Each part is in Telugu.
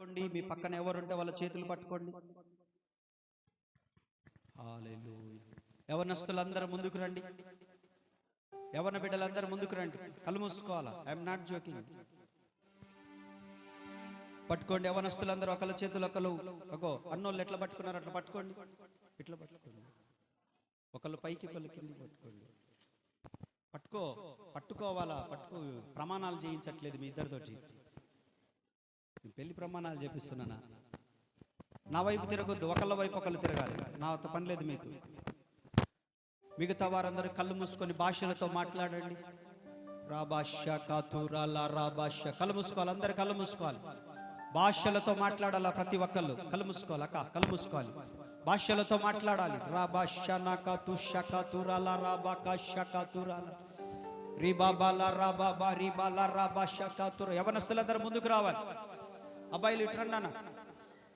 పట్టుకోండి మీ పక్కన ఎవరుంటే వాళ్ళ చేతులు పట్టుకోండి. హల్లెలూయా. యవనస్తులందరూ ముందుకు రండి. యవన బిడ్డలందరూ ముందుకు రండి. కళ్ళు మూసుకోవాలా? ఐఎమ్ నాట్ జోకింగ్ పట్టుకోండి యవనస్తులందరూ ఒకళ్ళ చేతులు ఒకళ్ళు. అగో అన్నోళ్ళు ఎట్లా పట్టుకున్నారు అట్లా పట్టుకోండి. ఇట్లా పట్టుకోండి. ఒకళ్ళు పైకి ఒకళ్ళు కింద పట్టుకోండి. పట్టుకో పట్టుకోవాలా? పట్టుకో. ప్రమాణాలు చేయించట్లేదు మీ ఇద్దరితోటి. నేను పెళ్ళి ప్రమాణాలు చేపిస్తున్నానా? నా వైపు తిరగొద్దు ఒకళ్ళ వైపు ఒకళ్ళు తిరగాలి. నా అంత పని లేదు మీకు. మిగతా వారందరూ కళ్ళు మూసుకొని భాషలతో మాట్లాడండి. రా కాతురాలా కాతురాల కళ్ళు మూసుకోవాలి అందరు కళ్ళు మూసుకోవాలి. భాషలతో మాట్లాడాలా ప్రతి ఒక్కళ్ళు? కళ్ళు మూసుకోవాలి అక్క? కళ్ళు మూసుకోవాలి. భాషలతో మాట్లాడాలి. రా భాష నా కాతు షక తురాల రా బాక షక తురాల రీ బాబాల రా బాబా రీ బాల రా కాతుర యవనస్తులందరూ ముందుకు రావాలి. అబ్బాయిలు ఇటు అన్న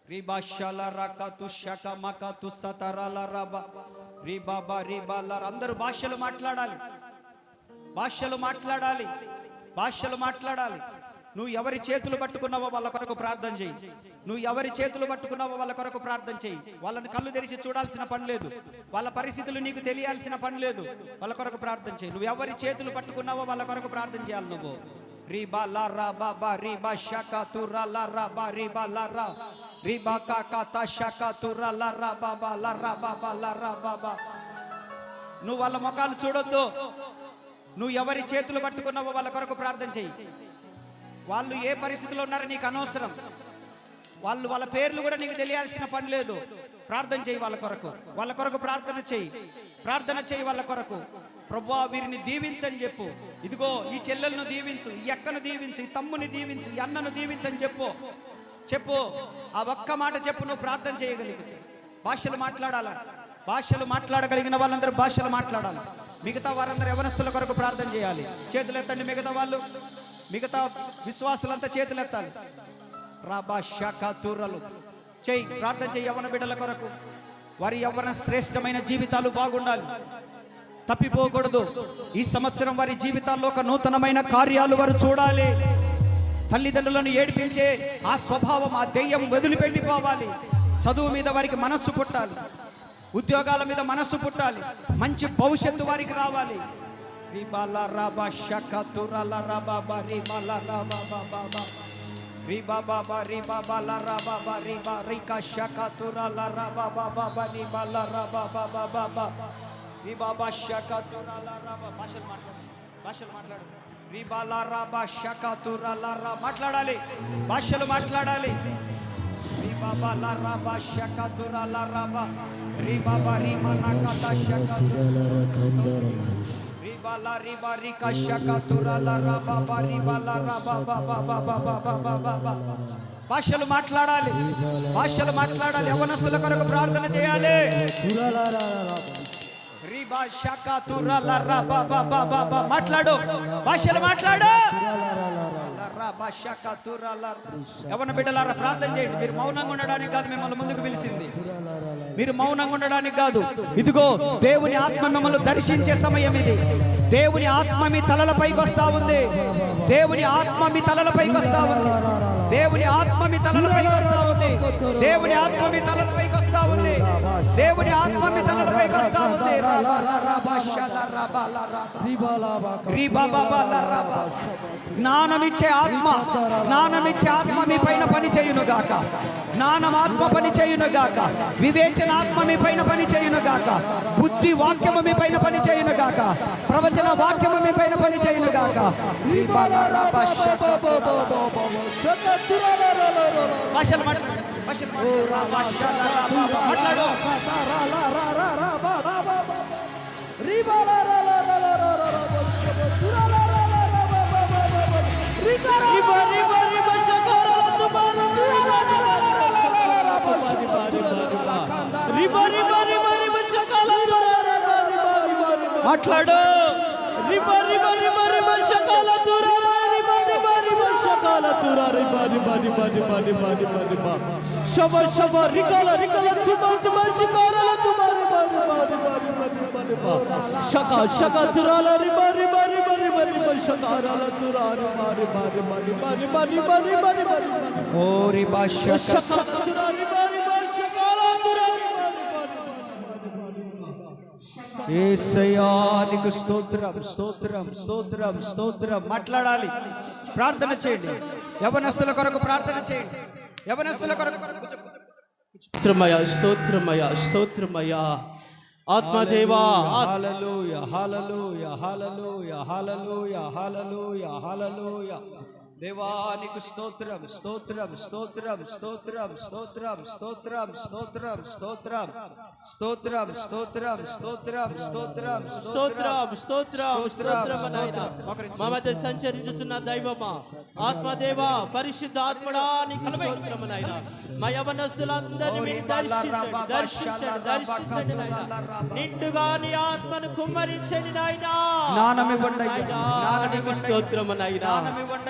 రీ భాషల రాక మక రబ. రీ బాబా రీ. అందరూ భాషలు మాట్లాడాలి. భాషలు మాట్లాడాలి. భాషలు మాట్లాడాలి. నువ్వు ఎవరి చేతులు పట్టుకున్నావో వాళ్ళ కొరకు ప్రార్థన చేయి. నువ్వు ఎవరి చేతులు పట్టుకున్నావో వాళ్ళ కొరకు ప్రార్థన చేయి. వాళ్ళని కళ్ళు తెరిచి చూడాల్సిన పని లేదు. వాళ్ళ పరిస్థితులు నీకు తెలియాల్సిన పని లేదు. వాళ్ళ కొరకు ప్రార్థన చేయి. నువ్వు ఎవరి చేతులు పట్టుకున్నావో వాళ్ళ కొరకు ప్రార్థన చేయాలి నువ్వు. riba la ra ba ba riba shaka tura la ra ba riba la ra. Riba kakata shaka tura la ra ba ba la ra ba ba la ra ba ba. నువ్వు వాళ్ళ ముఖాలు చూడొద్దు. నువ్వు ఎవరి చేతులు పట్టుకున్నావో వాళ్ళ కొరకు ప్రార్థన చెయ్యి. వాళ్ళు ఏ పరిస్థితుల్లో ఉన్నారో నీకు అనవసరం. వాళ్ళు వాళ్ళ పేర్లు కూడా నీకు తెలియాల్సిన పని లేదు. ప్రార్థన చేయి వాళ్ళ కొరకు. వాళ్ళ కొరకు ప్రార్థన చేయి. ప్రార్థన చేయి వాళ్ళ కొరకు. ప్రభా వీరిని దీవించని చెప్పు. ఇదిగో ఈ చెల్లెలను దీవించు ఈ అక్కను దీవించు ఈ తమ్ముని దీవించు ఈ అన్నను దీవించని చెప్పు. చెప్పు ఆ ఒక్క మాట చెప్పు నువ్వు ప్రార్థన చేయగలిగితే. భాషలు మాట్లాడాల? భాషలు మాట్లాడగలిగిన వాళ్ళందరూ భాషలు మాట్లాడాలి. మిగతా వారందరూ యవనస్తుల కొరకు ప్రార్థన చేయాలి. చేతులు ఎత్తండి మిగతా వాళ్ళు. మిగతా విశ్వాసులంతా చేతులు ఎత్తాలి. రాబా శాఖ తూరలు చేయి ప్రార్థన చేయి యవన బిడ్డల కొరకు. వారి యవ్వన శ్రేష్టమైన జీవితాలు బాగుండాలి. తప్పిపోకూడదు. ఈ సంవత్సరం వారి జీవితాల్లో ఒక నూతనమైన కార్యాలు వారు చూడాలి. తల్లిదండ్రులను ఏడిపించే ఆ స్వభావం ఆ దెయ్యం వదిలిపెట్టిపోవాలి చదువు మీద వారికి మనస్సు పుట్టాలి. ఉద్యోగాల మీద మనస్సు పుట్టాలి. మంచి భవిష్యత్తు వారికి రావాలి. రిబాల రాబా షక తురాల రాబా రిబాల రాబా బాబా Riba baba riba bala raba bariba rika shaka tura la raba baba bariba la raba baba baba riba baba shaka tura la raba bashal matlad bashal matlad riba la raba shaka tura la raba matladali bashal matladali riba bala raba shaka tura la raba riba bari manakata shaka tura la raba భాషలు మాట్లాడాలి. భాషలు మాట్లాడాలి. యవనస్తుల కొరకు ప్రార్థన చేయాలి. మాట్లాడు. భాషలు మాట్లాడు. యవన బిడ్డలారా ప్రార్థన చేయండి. మీరు మౌనంగా ఉండడానికి కాదు మిమ్మల్ని ముందుకు పిలిచింది. మీరు మౌనంగా ఉండడానికి కాదు. ఇదిగో దేవుని ఆత్మ మిమ్మల్ని దర్శించే సమయం ఇది. దేవుని ఆత్మ మీ తలలపైకి వస్తా ఉంది. దేవుని ఆత్మ మీ తలలపైకి వస్తా ఉంది. దేవుని ఆత్మ మీ తలలపైకి వస్తా ఉంది. దేవుని ఆత్మ మీ తలలపైకి వస్తా ఉంది. దేవుని ఆత్మ మీ తలలపైకి వస్తా ఉంది. జ్ఞానమిచ్చే ఆత్మ జ్ఞానమిచ్చే ఆత్మ మీ పైన పని చేయును గాక జ్ఞానమాత్మ పని చేయునుగాక వివేచనాత్మ మీ పైన పని చేయునుగాక బుద్ధి వాక్యము మీ పైన పని చేయునుగాక ప్రవచన వాక్యము మీ పైన పని చేయునుగాక భాషలు మాట్లాడు మాట్లాడు. మాట్లాడు మాట్లాడు Shaba shaba rikala rikala tumal tumal shikara tumal bari bari bari bari bari bari shaka shaka turala riba riba riba riba మరి మరి షకారాల దురారి మరి మరి మరి మరి మరి మరి మరి మరి ఏసయానికి స్తోత్రం స్తోత్రం స్తోత్రం స్తోత్రం. మాట్లాడాలి. ప్రార్థన చేయండి. యవనస్తుల కొరకు ప్రార్థన చేయండి. యవనస్తుల కొరకు. స్తోత్రమయ స్తోత్రమయ స్తోత్రమయ ఆత్మదేవా ఆత్మ హల్లెలూయా హల్లెలూయా హల్లెలూయా హల్లెలూయా హల్లెలూయా హల్లెలూయా దేవానికి స్తోత్రం స్తోత్రం స్తోత్రం స్తోత్రం స్తోత్రం స్తోత్రం స్తోత్రం స్తోత్రం స్తోత్రం స్తోత్రం స్తోత్రం స్తోత్రం స్తోత్రం స్తోత్రం స్తోత్రం మా మధ్య సంచరించుతున్న దైవమా ఆత్మదేవా పరిశుద్ధ ఆత్మడా నీకు స్తోత్రం నాయన మా యవనస్తులందరినీ దర్శించండి దర్శించండి దర్శించండి నిండుగా నీ ఆత్మను కుమ్మరించండి నాయన జ్ఞానమివ్వండి జ్ఞానమివ్వండి. స్తోత్రం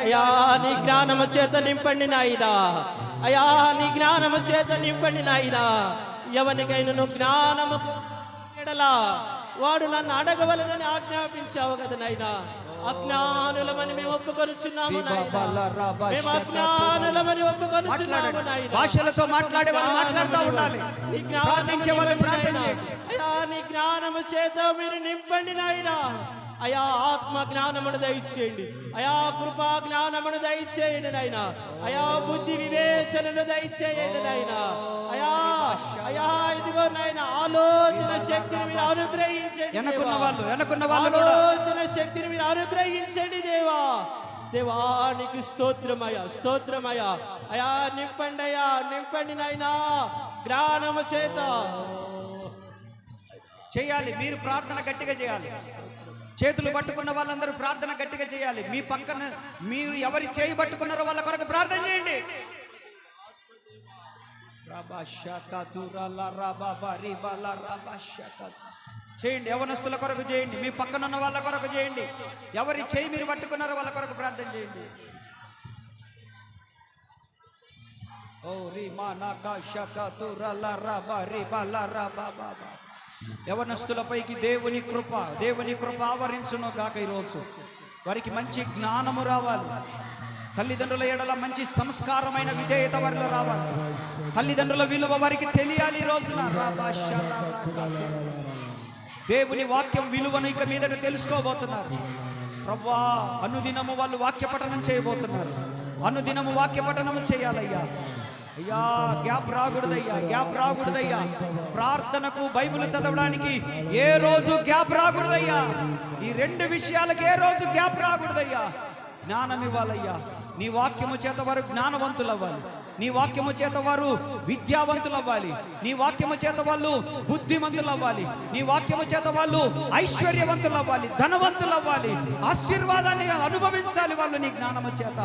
అయ్యా నీ జ్ఞానము చేత నింపండి నాయన అయ్యా నీ జ్ఞానము చేత నింపండి నాయన ఎవరికైనా జ్ఞానము ఎడలా వాడు నన్ను అడగవలనని ఆజ్ఞాపించావు కదా నాయనా. అజ్ఞానులమని మేము ఒప్పుకొనుచున్నాము నాయనా. మేము అజ్ఞానులమని ఒప్పుకొనుచున్నాము మాట్లాడండి. నాయనా. భాషలతో మాట్లాడే వాళ్ళు మాట్లాడుతూ ఉండాలి. ప్రార్థించే వాళ్ళు ప్రార్థన అయ్యా నీ జ్ఞానము చేత మీరు నింపండి నాయనా. అయా ఆత్మ జ్ఞానమును దయచేయండి. అయా కృపా జ్ఞానమును దయచేయండి నాయనా. అయా బుద్ధి వివేచనను దయచేయండి నాయనా. అయా అయా ఇదిగో నాయన ఆలోచన శక్తిని మీరు అనుగ్రహించండి వెనకున్న దేవా. వాళ్ళు వెనకున్న వాళ్ళు ఆలోచన శక్తిని మీరు అనుగ్రహించండి దేవా. దేవానికి స్తోత్రమయ స్తోత్రమయ అయా నింపండి అయ్యా నింపండి నాయనా. జ్ఞానము చేత. చేయాలి. మీరు ప్రార్థన గట్టిగా చేయాలి. చేతులు పట్టుకున్న వాళ్ళందరూ ప్రార్థన గట్టిగా చేయాలి. మీ పక్కన మీరు ఎవరి చేయి పట్టుకున్నారో వాళ్ళ కొరకు ప్రార్థన చేయండి. చేయండి. యవనస్తుల కొరకు చేయండి. మీ పక్కన ఉన్న వాళ్ళ కొరకు చేయండి. ఎవరి చేయి మీరు పట్టుకున్నారో వాళ్ళ కొరకు ప్రార్థన చేయండి. ఓ రి మా నా కా షకతురల రబ రిబల రబ బబ. యవనస్తులపైకి దేవుని కృప దేవుని కృప ఆవరించును గాక ఈరోజు. వారికి మంచి జ్ఞానము రావాలి. తల్లిదండ్రుల ఎడల మంచి సంస్కారమైన విధేయత వారిలో రావాలి. తల్లిదండ్రుల విలువ వారికి తెలియాలి ఈ రోజున. దేవుని వాక్యం విలువను ఇక మీదట తెలుసుకోబోతున్నారు. ప్రవ్వా అనుదినము వాళ్ళు వాక్య పఠనం చేయబోతున్నారు. అనుదినము వాక్య పఠనము చేయాలయ్యా. అయ్యా గ్యాప్ రాకూడదయ్యా గ్యాప్ రాకూడదయ్యా. ప్రార్థనకు బైబిల్ చదవడానికి ఏ రోజు గ్యాప్ రాకూడదయ్యా. ఈ రెండు విషయాలకు ఏ రోజు గ్యాప్ రాకూడదయ్యా. జ్ఞానం ఇవ్వాలయ్యా. నీ వాక్యము చేత వారు జ్ఞానవంతులు అవ్వాలి నీ వాక్యము చేత వారు విద్యావంతులు అవ్వాలి నీ వాక్యము చేత వాళ్ళు బుద్ధిమంతులు అవ్వాలి నీ వాక్యము చేత వాళ్ళు ఐశ్వర్యవంతులు అవ్వాలి ధనవంతులు అవ్వాలి ఆశీర్వాదాన్ని అనుభవించాలి వాళ్ళు నీ జ్ఞానము చేత.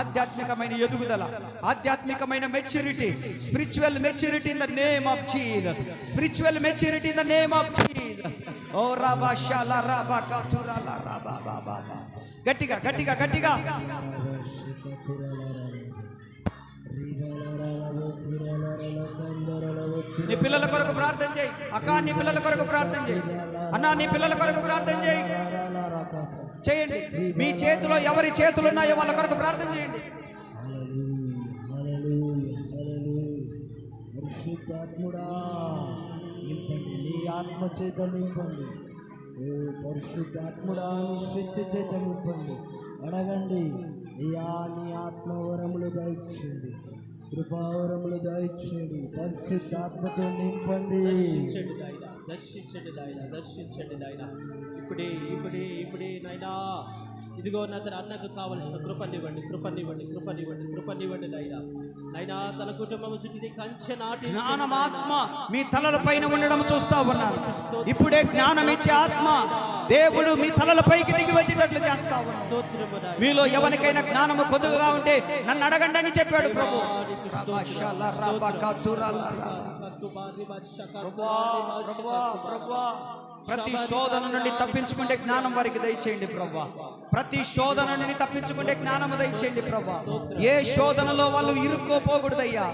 ఆధ్యాత్మికమైన ఎదుగుదల ఆధ్యాత్మికమైన maturity spiritual maturity in the name of Jesus. Spiritual maturity in the name of Jesus. ఓ రాబా షాలా రాబా కతురాలా రాబా బాబా. గట్టిగా గట్టిగా గట్టిగా. నీ పిల్లల కొరకు ప్రార్థన చేయి. అక్క నీ పిల్లల కొరకు ప్రార్థన చేయి. అన్న నీ పిల్లల కొరకు ప్రార్థన చేయి. చేయండి. మీ చేతిలో ఎవరి చేతులు ఉన్నాయో వాళ్ళ కొరకు ప్రార్థన చేయండి. పరిశుద్ధాత్ముడా నింపండి నీ ఆత్మ చేత నింపండి ఓ పరిశుద్ధాత్ముడా నీ శక్తి చేత నింపండి అడగండి అయ్యా నీ ఆత్మవరములు దయచేయండి. కృపావరములు దయచేయండి పరిశుద్ధాత్మతో నింపండి. దర్శించండి నాయన దర్శించండి నాయన దర్శించండి నాయన. ఇప్పుడే ఇప్పుడే ఇప్పుడే నాయనా. ఇదిగో నా తన అన్నకు కావలసిన కృపనివ్వండి కృపనివ్వండి కృపనివ్వండి కృపనివ్వండి నాయన. నాయనా తన కుటుంబం చుట్టూ కంచె నాటి జ్ఞానమాత్మ మీ తలల పైన ఉండడం చూస్తా ఉన్నాను. ఇప్పుడే జ్ఞానం ఇచ్చే ఆత్మ దేవుడు మీ తలల పైకి దిగి వచ్చేటట్లు చేస్తా. మీలో ఎవరికైనా జ్ఞానము కొద్దుగా ఉంటే నన్ను అడగండి అని చెప్పాడు ప్రభు. స్తోత్రం. రబషాల ప్రతి శోధన నుండి తప్పించుకుంటే జ్ఞానం వారికి దయచేయండి ప్రభా. ప్రతి శోధన నుండి తప్పించుకుంటే జ్ఞానం దయచేయండి ప్రభా. ఏ శోధనలో వాళ్ళు ఇరుక్కోపోకూడదయ్యా.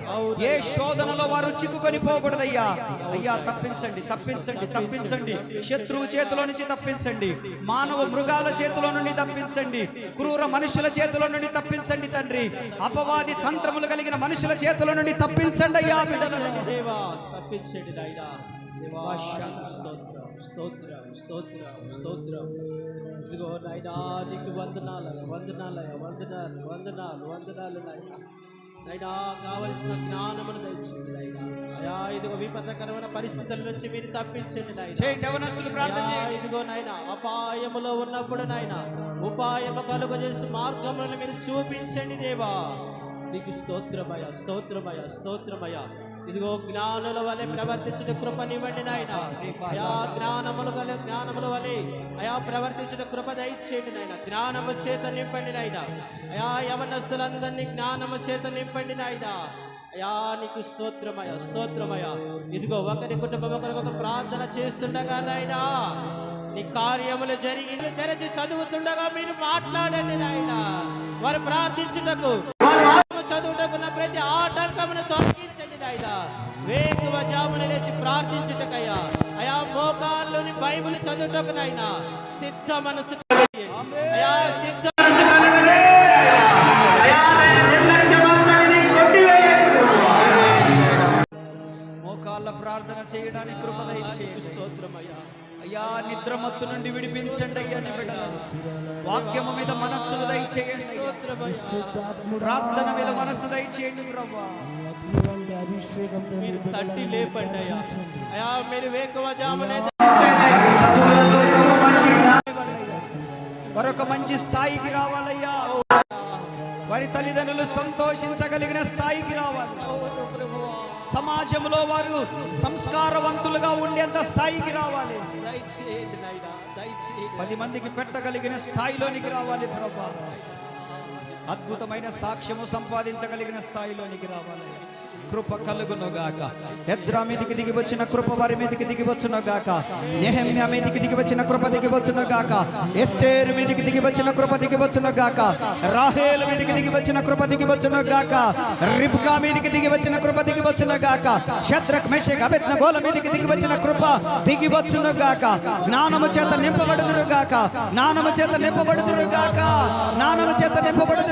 ఏ శోధనలో వారు చిక్కుకొని పోకూడదయ్యా. అయ్యా తప్పించండి తప్పించండి తప్పించండి. శత్రువు చేతిలో నుంచి తప్పించండి. మానవ మృగాల చేతిలో నుండి తప్పించండి. క్రూర మనుషుల చేతిలో నుండి తప్పించండి తండ్రి. అపవాది తంత్రములు కలిగిన మనుషుల చేతిలో నుండి తప్పించండి అయ్యా బిడ్డలను. దేవా తప్పించండి దేవా స్తోత్రం స్తోత్రం స్తోత్రం. ఇదిగో నాయనా నీకు వందనాలు వందనాలు వందనాలు వందనాలు వందనాలు నాయనా. నైనా కావలసిన జ్ఞానమును దయచేయండి నాయనా. అయా ఇదిగో విపత్తకరమైన పరిస్థితుల నుంచి మీరు తప్పించండి నాయనా. ఇదిగో నాయన అపాయములో ఉన్నప్పుడు నాయన ఉపాయము కలుగ చేసి మార్గములను మీరు చూపించండి దేవా. నీకు స్తోత్రమయ స్తోత్రమయ స్తోత్రమయ ఇదిగో జ్ఞానుల వలె ప్రవర్తించుట కృపనివ్వండి నాయన. అయా జ్ఞానములు గల జ్ఞానముల వలె అయా ప్రవర్తించుట కృప దయచేయండి నాయన. జ్ఞానము చేత నింపండి నాయన. అయా యవనస్తులందరినీ జ్ఞానము చేత నింపండి నాయన. అయా నీకు స్తోత్రమయ స్తోత్రమయ ఇదిగో ఒకరి కుటుంబం ఒకరికొకరు ప్రార్థన చేస్తుండగా నాయన నీ కార్యములు జరిగి తెరచి చదువుతుండగా మీరు మాట్లాడండి నాయన. వారు ప్రార్థించుటకు చదువుటకున్న ప్రతి ఆటంకమును తొలగించి నాయన వేకువ జామున లేచి ప్రార్థించుటకయ్యా. అయా మోకాల్లోని బైబిల్ చదువుటకునైనా సిద్ధ మనసు అయా సిద్ధ మనసు. మోకాళ్ళ ప్రార్థన చేయడానికి స్తోత్రమయ్యా అయ్యా. నిద్రమత్తు నుండి విడిపించండి అయ్యా నీ బిడ్డలను. వాక్యము మీద మనస్సును దయచేయండి ప్రార్థన మీద మనస్సు దయచేయండి ప్రభా. వంటి అభిషేకంతో మీరు మీ తట్టి లేపండి అయ్యా మీరు వేకువ జామునే మరొక మంచి స్థాయికి రావాలయ్యా. వారి తల్లిదండ్రులు సంతోషించగలిగిన స్థాయికి రావాలి. ప్రభువా సమాజంలో వారు సంస్కారవంతులుగా ఉండేంత స్థాయికి రావాలి. పది మందికి పెట్టగలిగిన స్థాయిలోనికి రావాలి ప్రభా. అద్భుతమైన సాక్ష్యము సంపాదించగలిగిన స్థాయిలోనికి రావాలి. కృప కలుగును గాక. ఎజ్రా మీదికి దిగి వచ్చిన కృప వారి మీదికి దిగి వచ్చును గాక. నెహమ్య మీదికి దిగి వచ్చిన కృప దిగి వచ్చును గాక. ఎస్టేర్ మీదికి దిగి వచ్చిన కృప దిగి వచ్చును గాక. రాహేల్ మీదికి దిగి వచ్చిన కృప దిగి వచ్చును గాక. రిబ్కా మీదికి దిగి వచ్చిన కృప దిగి వచ్చును గాక. శత్రక్ మెషక్ అబెత్న గోల మీదికి దిగి వచ్చిన కృప దిగి వచ్చును గాక. జ్ఞానము చేత నింపబడుదురు గాక. జ్ఞానము చేత నింపబడుదురు గాక. జ్ఞానము చేత నింపబడుదురు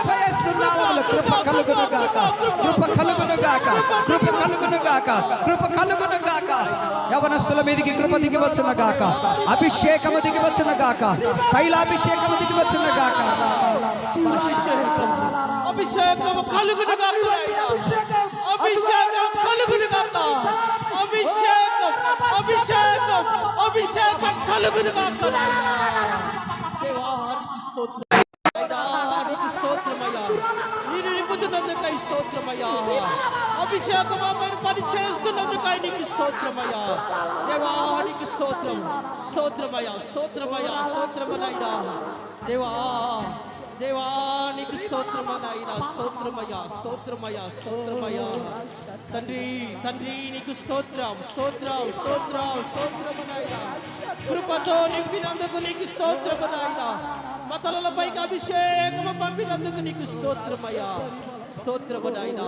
కృప కలుగును గాక కృప కలుగును గాక కృప కలుగును గాక కృప కలుగును గాక యవనస్తుల మీదికి కృప దిగి వచ్చును గాక అభిషేకము దిగి వచ్చును గాక తైలాభిషేకము దిగి వచ్చును గాక అభిషేకం అభిషేకం కలుగును గాక అభిషేకం కలుగును గాక అభిషేకం అభిషేకం అభిషేకం కలుగును గాక దేవానికి స్తోత్రం అభిషేకం అమ్మని పని చేస్తున్నందుకు నీకు స్తోత్రమయ్యా దేవానికి స్తోత్రం. స్తోత్రమయ్యా స్తోత్రమయ్యా స్తోత్రమనైనా దేవా దేవానికి స్తోత్రమనైనా స్తోత్రమయ్యా స్తోత్రమయ్యా స్తోత్రమయ్యా తండ్రి తండ్రి నీకు స్తోత్రం స్తోత్రం స్తోత్రం స్తోత్రమనైనా కృపతో నింపినందుకు నీకు స్తోత్రమనైనా మతలపైకి అభిషేకము పంపినందుకు నీకు స్తోత్రమయ్యా స్తోత్రమనైనా.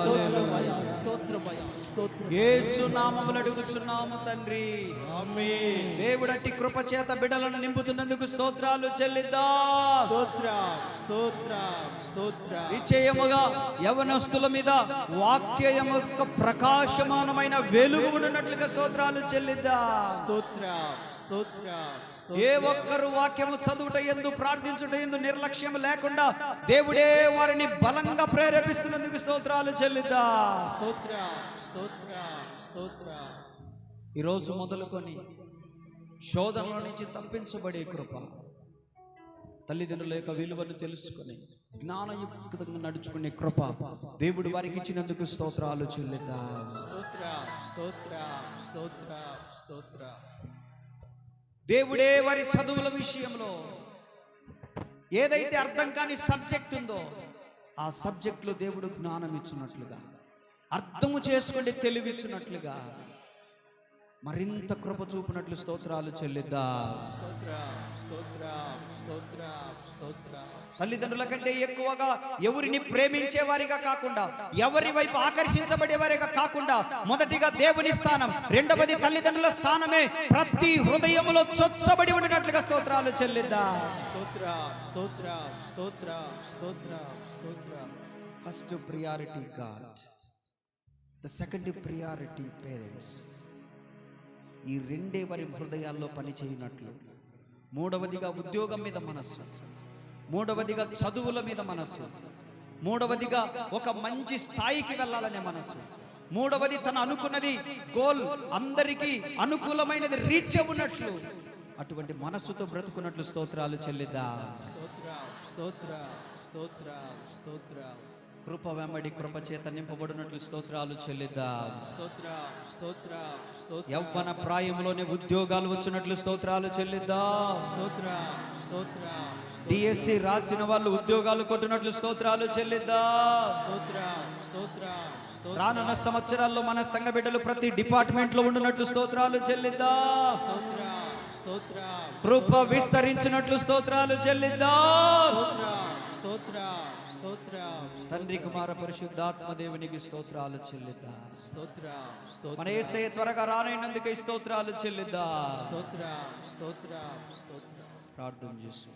స్తోత్రమయ్యా స్తోత్రమయ్యా స్తోత్రం యేసు నామములు అడుగుచున్నాము తండ్రి. ఆమేన్. దేవుడట్టి కృప చేత బిడలను నింపుతున్నందుకు స్తోత్రాలు చెల్లిద్దాం. స్తోత్రం స్తోత్రం స్తోత్రం. నిశ్చయముగా యవనస్తుల మీద వాక్యం యొక్క ప్రకాశమానమైన వెలుగు ఉన్నట్లుగా స్తోత్రాలు చెల్లిద్దాం. స్తోత్రం స్తోత్రం ఏ ఒక్కరు వాక్యము చదువుట ఎందు ప్రార్థించుట ఎందు నిర్లక్ష్యం లేకుండా దేవుడే వారిని బలంగా ప్రేరేపిస్తున్నందుకు స్తోత్రాలు చెల్లిద్దాం. స్తోత్రం స్తోత్రం స్తోత్రం. ఈరోజు మొదలుకొని శోధనలో నుంచి తప్పించబడే కృప తల్లిదండ్రుల యొక్క విలువను తెలుసుకొని జ్ఞానయుక్తంగా నడుచుకునే కృప దేవుడు వారికి ఇచ్చినందుకు స్తోత్రాలు చెల్లిద్దాం. స్తోత్ర స్తోత్ర స్తోత్ర స్తోత్ర. దేవుడే వారి చదువుల విషయంలో ఏదైతే అర్థం కాని సబ్జెక్ట్ ఉందో ఆ సబ్జెక్ట్లో దేవుడు జ్ఞానం ఇచ్చినట్లుగా అర్థము చేసుకుంటే తెలివిచ్చినట్లుగా మరింత కృప చూపినట్లు స్తోత్రాలు చెల్లిద్దా. తల్లిదండ్రుల కంటే ఎక్కువగా ఎవరిని ప్రేమించే వారిగా కాకుండా ఎవరి వైపు ఆకర్షించబడే వారిగా కాకుండా మొదటిగా దేవుని స్థానం రెండవది తల్లిదండ్రుల స్థానమే ప్రతి హృదయములో చొచ్చబడి ఉండినట్లుగా స్తోత్రాలు చెల్లిద్దా. స్తోత్ర స్తోత్ర స్తోత్ర స్తోత్ర స్తోత్ర first priority God the second priority parents ఈ రెండే వారి హృదయాల్లో పనిచేయనట్లు. మూడవదిగా ఉద్యోగం మీద మనస్సు. మూడవదిగా చదువుల మీద మనస్సు. మూడవదిగా ఒక మంచి స్థాయికి వెళ్ళాలనే మనస్సు. మూడవది తను అనుకున్నది గోల్ అందరికీ అనుకూలమైనది రీచ్ ఉన్నట్లు. అటువంటి మనస్సుతో బ్రతుకున్నట్లు స్తోత్రాలు చెల్లిద్దా. స్తోత్ర స్తోత్ర స్తోత్ర స్తోత్ర కృప వెంబడి కృప చేత నింపబడినట్లు స్తోత్రాలు చెల్లిద్దా. స్తోత్ర స్తోత్ర స్తోత్ర యవ్వన ప్రాయంలోనే ఉద్యోగాలు వచ్చినట్లు స్తోత్రాలు చెల్లిద్దా. స్తోత్ర స్తోత్ర డిఎస్సి రాసిన వాళ్ళు ఉద్యోగాలు కొట్టినట్లు స్తోత్రాలు చెల్లిద్దా. స్తోత్ర స్తోత్ర స్తోత్ర రానున్న సంవత్సరాల్లో మన సంఘ బిడ్డలు ప్రతి డిపార్ట్మెంట్లో ఉండినట్లు స్తోత్రాలు చెల్లిద్దా. స్తోత్ర స్తోత్ర కృప విస్తరించినట్లు స్తోత్రాలు చెల్లిద్దా. స్తోత్ర స్తోత్ర స్తోత్ర తండ్రి కుమార పరిశుద్ధాత్మ దేవునికి స్తోత్రాలు చెల్లిద్దా? స్తోత్ర స్తోత్ర. మన ఏసయ్య త్వరగా రానైనందుకే స్తోత్రాలు చెల్లిద్దా? స్తోత్ర స్తోత్ర స్తోత్ర. ప్రార్థన చేసు